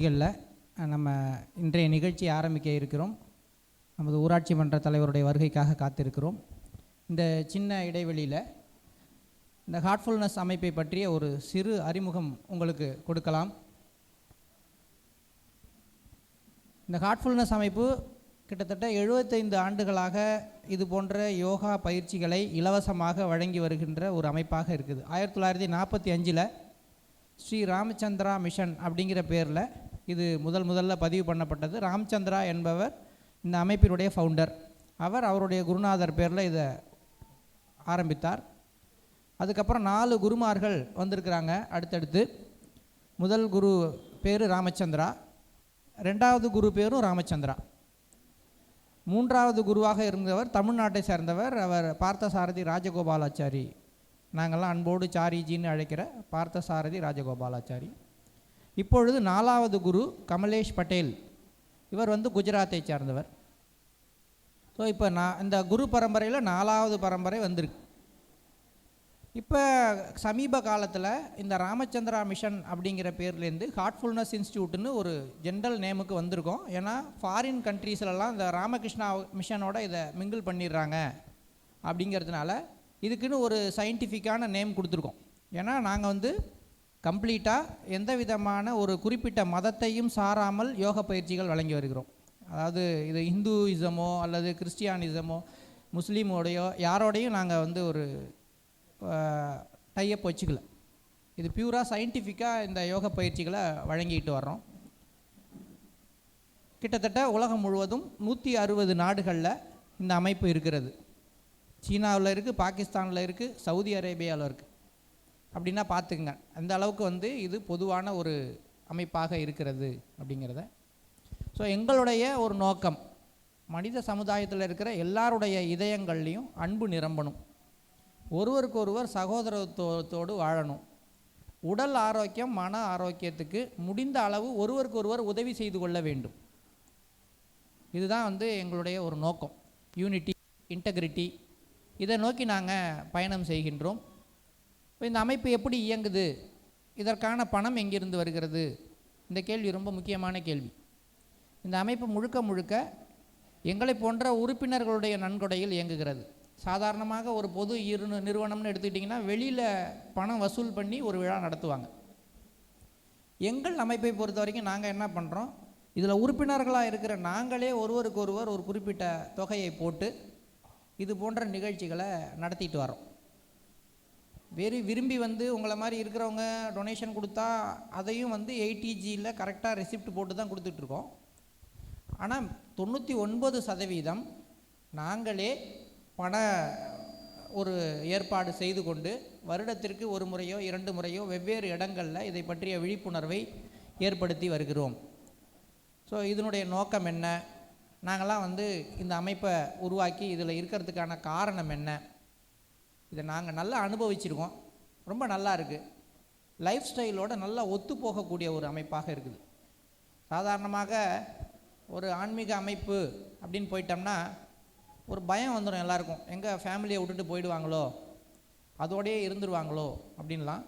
நிகழ்ச்சிகளில் நம்ம இன்றைய நிகழ்ச்சி ஆரம்பிக்க இருக்கிறோம். நமது ஊராட்சி மன்ற தலைவருடைய வருகைக்காக காத்திருக்கிறோம். இந்த சின்ன இடைவெளியில் இந்த ஹார்ட்ஃபுல்னஸ் அமைப்பை பற்றிய ஒரு சிறு அறிமுகம் உங்களுக்கு கொடுக்கலாம். இந்த ஹார்ட்ஃபுல்னஸ் அமைப்பு கிட்டத்தட்ட எழுபத்தைந்து ஆண்டுகளாக இது போன்ற யோகா பயிற்சிகளை இலவசமாக வழங்கி வருகின்ற ஒரு அமைப்பாக இருக்குது. ஆயிரத்தி தொள்ளாயிரத்தி நாற்பத்தி அஞ்சில் ஸ்ரீ ராமச்சந்திரா மிஷன் அப்படிங்கிற பேரில் இது முதல் முதல்ல பதிவு பண்ணப்பட்டது. ராமச்சந்திரா என்பவர் இந்த அமைப்பினுடைய ஃபவுண்டர் அவர் அவருடைய குருநாதர் பேரில் இதை ஆரம்பித்தார். அதுக்கப்புறம் நாலு குருமார்கள் வந்திருக்கிறாங்க அடுத்தடுத்து. முதல் குரு பேர் ராமச்சந்திரா. ரெண்டாவது குரு பேரும் ராமச்சந்திரா. மூன்றாவது குருவாக இருந்தவர் தமிழ்நாட்டை சேர்ந்தவர் அவர் பார்த்தசாரதி ராஜகோபாலாச்சாரி. நாங்கள்லாம் அன்போடு சாரிஜின்னு அழைக்கிற பார்த்தசாரதி ராஜகோபாலாச்சாரி. இப்பொழுது நாலாவது குரு கமலேஷ் பட்டேல். இவர் வந்து குஜராத்தை சேர்ந்தவர். ஸோ இப்போ நான் இந்த குரு பரம்பரையில் நாலாவது பரம்பரை வந்திருக்கு. இப்போ சமீப காலத்தில் இந்த ராமச்சந்திரா மிஷன் அப்படிங்கிற பேர்லேருந்து ஹார்ட்ஃபுல்னஸ் இன்ஸ்டியூட்னு ஒரு ஜென்ரல் நேமுக்கு வந்திருக்கோம். ஏன்னா ஃபாரின் கண்ட்ரீஸ்லலாம் இந்த ராமகிருஷ்ணா மிஷனோட இதை மிங்கிள் பண்ணிடுறாங்க அப்படிங்கிறதுனால இதுக்குன்னு ஒரு சயின்டிஃபிக்கான நேம் கொடுத்துருக்கோம். ஏன்னா நாங்கள் வந்து கம்ப்ளீட்டாக எந்த விதமான ஒரு குறிப்பிட்ட மதத்தையும் சாராமல் யோக பயிற்சிகள் வழங்கி வருகிறோம். அதாவது இது இந்துயிசமோ அல்லது கிறிஸ்டியானிசமோ முஸ்லீமோடையோ யாரோடையும் நாங்கள் வந்து ஒரு டையப் வச்சுக்கல. இது பியூராக சயின்டிஃபிக்காக இந்த யோக பயிற்சிகளை வழங்கிட்டு வர்றோம். கிட்டத்தட்ட உலகம் முழுவதும் நூற்றி அறுபது நாடுகளில் இந்த அமைப்பு இருக்கிறது. சீனாவில் இருக்குது பாகிஸ்தானில் இருக்குது சவுதி அரேபியாவில் இருக்குது அப்படின்னா பார்த்துக்குங்க. அந்த அளவுக்கு வந்து இது பொதுவான ஒரு அமைப்பாக இருக்கிறது அப்படிங்கிறத. ஸோ எங்களுடைய ஒரு நோக்கம் மனித சமுதாயத்தில் இருக்கிற எல்லாருடைய இதயங்கள்லேயும் அன்பு நிரம்பணும். ஒருவருக்கொருவர் சகோதரத்துவத்தோடு வாழணும். உடல் ஆரோக்கியம் மன ஆரோக்கியத்துக்கு முடிந்த அளவு ஒருவருக்கொருவர் உதவி செய்து கொள்ள வேண்டும். இதுதான் வந்து எங்களுடைய ஒரு நோக்கம். யூனிட்டி இன்டெகிரிட்டி இதை நோக்கி நாங்கள் பயணம் செய்கின்றோம். இந்த அமைப்பு எப்படி இயங்குது? இதற்கான பணம் எங்கிருந்து வருகிறது? இந்த கேள்வி ரொம்ப முக்கியமான கேள்வி. இந்த அமைப்பு முழுக்க முழுக்க எங்களை போன்ற உறுப்பினர்களுடைய நன்கொடையில் இயங்குகிறது. சாதாரணமாக ஒரு பொது இரு நிறுவனம்னு எடுத்துக்கிட்டிங்கன்னா வெளியில் பணம் வசூல் பண்ணி ஒரு விழா நடத்துவாங்க. எங்கள் அமைப்பை பொறுத்த வரைக்கும் நாங்கள் என்ன பண்ணுறோம் இதில் உறுப்பினர்களாக இருக்கிற நாங்களே ஒருவருக்கு ஒருவர் ஒரு குறிப்பிட்ட தொகையை போட்டு இது போன்ற நிகழ்ச்சிகளை நடத்திட்டு வரோம் வெறி விரும்பி வந்து உங்களை மாதிரி இருக்கிறவங்க டொனேஷன் கொடுத்தா அதையும் வந்து எயிட்டிஜியில் கரெக்டாக ரெசிப்ட் போட்டு தான் கொடுத்துட்ருக்கோம் ஆனால் தொண்ணூற்றி ஒன்பது சதவீதம் நாங்களே பண ஒரு ஏற்பாடு செய்து கொண்டு வருடத்திற்கு ஒரு முறையோ இரண்டு முறையோ வெவ்வேறு இடங்களில் இதை பற்றிய விழிப்புணர்வை ஏற்படுத்தி வருகிறோம். ஸோ இதனுடைய நோக்கம் என்ன? நாங்களாம் வந்து இந்த அமைப்பை உருவாக்கி இதில் இருக்கிறதுக்கான காரணம் என்ன? இதை நாங்கள் நல்லா அனுபவிச்சிருக்கோம். ரொம்ப நல்லா இருக்குது லைஃப் ஸ்டைலோட நல்லா ஒத்து போகக்கூடிய ஒரு அமைப்பாக இருக்குது. சாதாரணமாக ஒரு ஆன்மீக அமைப்பு அப்படின்னு போயிட்டோம்னா ஒரு பயம் வந்துடும் எல்லாருக்கும். எங்கள் ஃபேமிலியை விட்டுட்டு போயிடுவாங்களோ? அதோடையே இருந்துருவாங்களோ? அப்படின்லாம்.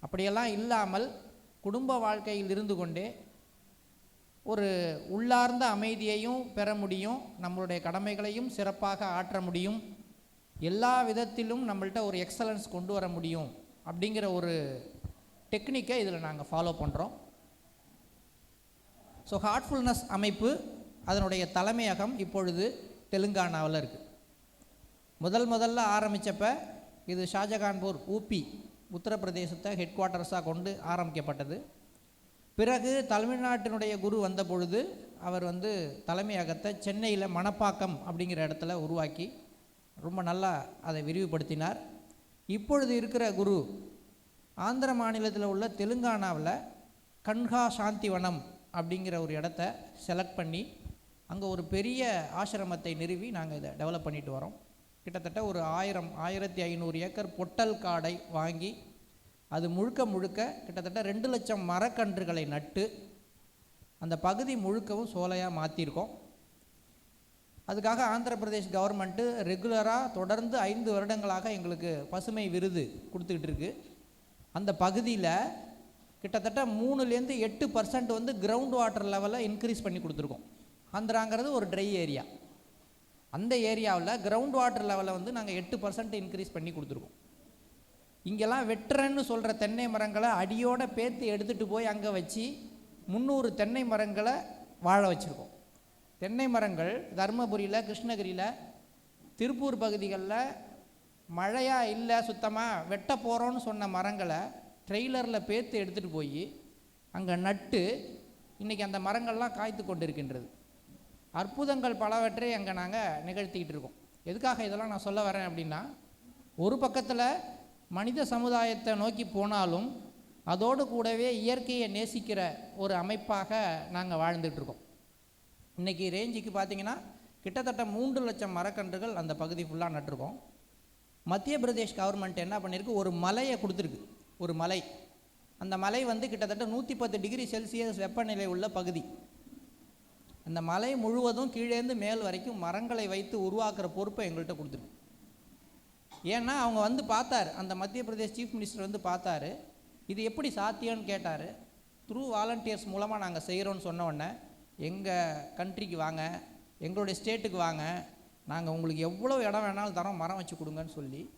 அப்படியெல்லாம் இல்லாமல் குடும்ப வாழ்க்கையில் இருந்து கொண்டே ஒரு உள்ளார்ந்த அமைதியையும் பெற முடியும். நம்மளுடைய கடமைகளையும் சிறப்பாக ஆற்ற முடியும். எல்லா விதத்திலும் நம்மள்ட்ட ஒரு எக்ஸலன்ஸ் கொண்டு வர முடியும் அப்படிங்கிற ஒரு டெக்னிக்கை இதில் நாங்கள் ஃபாலோ பண்ணுறோம் ஸோ ஹார்ட்ஃபுல்னஸ் அமைப்பு அதனுடைய தலைமையகம் இப்பொழுது தெலுங்கானாவில் இருக்குது முதல் முதல்ல ஆரம்பித்தப்ப இது ஷாஜகான்பூர் ஊபி உத்தரப்பிரதேசத்தை ஹெட் குவார்ட்டர்ஸாக கொண்டு ஆரம்பிக்கப்பட்டது. பிறகு தமிழ்நாட்டினுடைய குரு வந்த பொழுது அவர் வந்து தலைமையகத்தை சென்னையில் மணப்பாக்கம் அப்படிங்கிற இடத்துல உருவாக்கி ரொம்ப நல்லா அதை விரிவுபடுத்தினார். இப்பொழுது இருக்கிற குரு ஆந்திர மாநிலத்தில் உள்ள தெலுங்கானாவில் கண்கா சாந்திவனம் அப்படிங்கிற ஒரு இடத்த செலக்ட் பண்ணி அங்கே ஒரு பெரிய ஆசிரமத்தை நிறுவி நாங்கள் இதை டெவலப் பண்ணிட்டு வரோம். கிட்டத்தட்ட ஒரு ஆயிரம் ஆயிரத்தி ஐநூறு ஏக்கர் பொட்டல் காடை வாங்கி அது முழுக்க முழுக்க கிட்டத்தட்ட ரெண்டு லட்சம் மரக்கன்றுகளை நட்டு அந்த பகுதி முழுக்கவும் சோலையாக மாற்றிருக்கோம் அதுக்காக ஆந்திர பிரதேஷ் கவர்மெண்ட்டு ரெகுலராக தொடர்ந்து ஐந்து வருடங்களாக எங்களுக்கு பசுமை விருது கொடுத்துக்கிட்டு இருக்கு. அந்த பகுதியில் கிட்டத்தட்ட மூணுலேருந்து எட்டு பர்சன்ட் வந்து கிரவுண்ட் வாட்டர் லெவலை இன்க்ரீஸ் பண்ணி கொடுத்துருக்கோம். ஆந்திராங்கிறது ஒரு ட்ரை ஏரியா அந்த ஏரியாவில் கிரவுண்ட் வாட்டர் லெவலை வந்து நாங்கள் எட்டு பர்சன்ட் இன்க்ரீஸ் பண்ணி கொடுத்துருக்கோம். இங்கெல்லாம் வெட்டுறேன்னு சொல்கிற தென்னை மரங்களை அடியோட பேத்து எடுத்துகிட்டு போய் அங்கே வச்சு முந்நூறு தென்னை மரங்களை வாழ வச்சுருக்கோம். தென்னை மரங்கள் தருமபுரியில் கிருஷ்ணகிரியில் திருப்பூர் பகுதிகளில் மழையாக இல்லை சுத்தமாக வெட்ட போகிறோன்னு சொன்ன மரங்களை ட்ரெய்லரில் பேர்த்து எடுத்துகிட்டு போய் அங்கே நட்டு இன்றைக்கி அந்த மரங்கள்லாம் காய்த்து கொண்டு இருக்கின்றது அற்புதங்கள் பலவற்றை அங்கே நாங்கள் நிகழ்த்திக்கிட்டு இருக்கோம். எதுக்காக இதெல்லாம் நான் சொல்ல வரேன் அப்படின்னா ஒரு பக்கத்தில் மனித சமுதாயத்தை நோக்கி போனாலும் அதோடு கூடவே இயற்கையை நேசிக்கிற ஒரு அமைப்பாக நாங்கள் வாழ்ந்துட்டுருக்கோம் இன்றைக்கி ரேஞ்சுக்கு பார்த்தீங்கன்னா கிட்டத்தட்ட மூன்று லட்சம் மரக்கன்றுகள் அந்த பகுதி ஃபுல்லாக நட்டிருக்கோம். மத்திய பிரதேஷ் கவர்மெண்ட் என்ன பண்ணியிருக்கு ஒரு மலையை கொடுத்துருக்கு. ஒரு மலை. அந்த மலை வந்து கிட்டத்தட்ட நூற்றி பத்து டிகிரி செல்சியஸ் வெப்பநிலை உள்ள பகுதி. அந்த மலை முழுவதும் கீழேந்து மேல் வரைக்கும் மரங்களை வைத்து உருவாக்குற பொறுப்பை எங்கள்கிட்ட கொடுத்துருக்கு. ஏன்னா அவங்க வந்து பார்த்தாரு. அந்த மத்திய பிரதேஷ் சீஃப் மினிஸ்டர் வந்து பார்த்தாரு. இது எப்படி சாத்தியம்னு கேட்டார். த்ரூ வாலண்டியர்ஸ் மூலமாக நாங்கள் செய்கிறோன்னு சொன்ன உடனே எங்கள் கண்ட்ரிக்கு வாங்க எங்களுடைய ஸ்டேட்டுக்கு வாங்க நாங்கள் உங்களுக்கு எவ்வளோ இடம் வேணாலும் தரோம் மரம் வச்சு கொடுங்கன்னு சொல்லி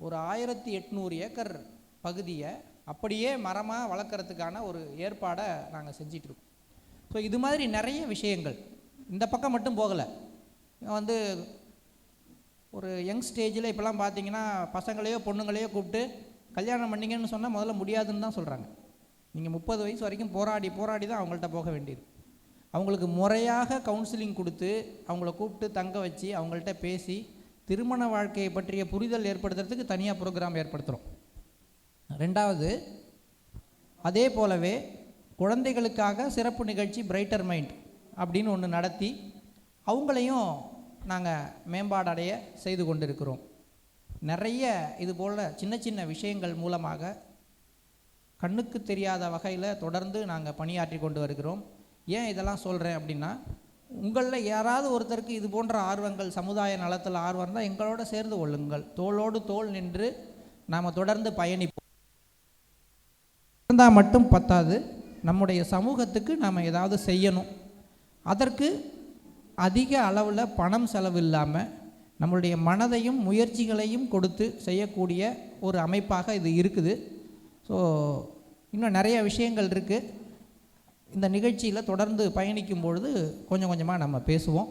ஒரு ஆயிரத்தி எட்நூறு ஏக்கர் பகுதியை அப்படியே மரமாக வளர்க்குறதுக்கான ஒரு ஏற்பாடை நாங்கள் செஞ்சிட்ருக்கோம் ஸோ இது மாதிரி நிறைய விஷயங்கள். இந்த பக்கம் மட்டும் போகலை. வந்து ஒரு யங் ஸ்டேஜில் இப்போலாம் பார்த்தீங்கன்னா பசங்களையோ பொண்ணுங்களையோ கூப்பிட்டு கல்யாணம் பண்ணிங்கன்னு சொன்னால் முதல்ல முடியாதுன்னு தான் சொல்கிறாங்க நீங்கள் முப்பது வயசு வரைக்கும் போராடி போராடி தான் அவங்கள்ட்ட போக வேண்டியது அவங்களுக்கு முறையாக கவுன்சிலிங் கொடுத்து அவங்கள கூப்பிட்டு தங்க வச்சு அவங்கள்ட்ட பேசி திருமண வாழ்க்கையை பற்றிய புரிதல் ஏற்படுத்துறதுக்கு தனியாக ப்ரோக்ராம் ஏற்படுத்துகிறோம் ரெண்டாவது அதே போலவே குழந்தைகளுக்காக சிறப்பு நிகழ்ச்சி பிரைட்டர் மைண்ட் அப்படின்னு ஒன்று நடத்தி அவங்களையும் நாங்கள் மேம்பாடடைய செய்து கொண்டிருக்கிறோம். நிறைய இது போல் சின்ன சின்ன விஷயங்கள் மூலமாக கண்ணுக்கு தெரியாத வகையில் தொடர்ந்து நாங்கள் பணியாற்றி கொண்டு வருகிறோம். ஏன் இதெல்லாம் சொல்கிறேன் அப்படின்னா உங்களில் யாராவது ஒருத்தருக்கு இது போன்ற ஆர்வங்கள் சமுதாய நலத்தில் ஆர்வம் இருந்தால் எங்களோட சேர்ந்து கொள்ளுங்கள். தோளோடு தோல் நின்று நாம் தொடர்ந்து பயணிப்போம். இருந்தால் மட்டும் பத்தாது நம்முடைய சமூகத்துக்கு நாம் ஏதாவது செய்யணும். அதற்கு அதிக அளவில் பணம் செலவு இல்லாமல் நம்மளுடைய மனதையும் முயற்சிகளையும் கொடுத்து செய்யக்கூடிய ஒரு அமைப்பாக இது இருக்குது. ஸோ இன்னும் நிறைய விஷயங்கள் இருக்குது இந்த நிகழ்ச்சியில் தொடர்ந்து பயணிக்கும் பொழுது கொஞ்சம் கொஞ்சமாக நம்ம பேசுவோம்.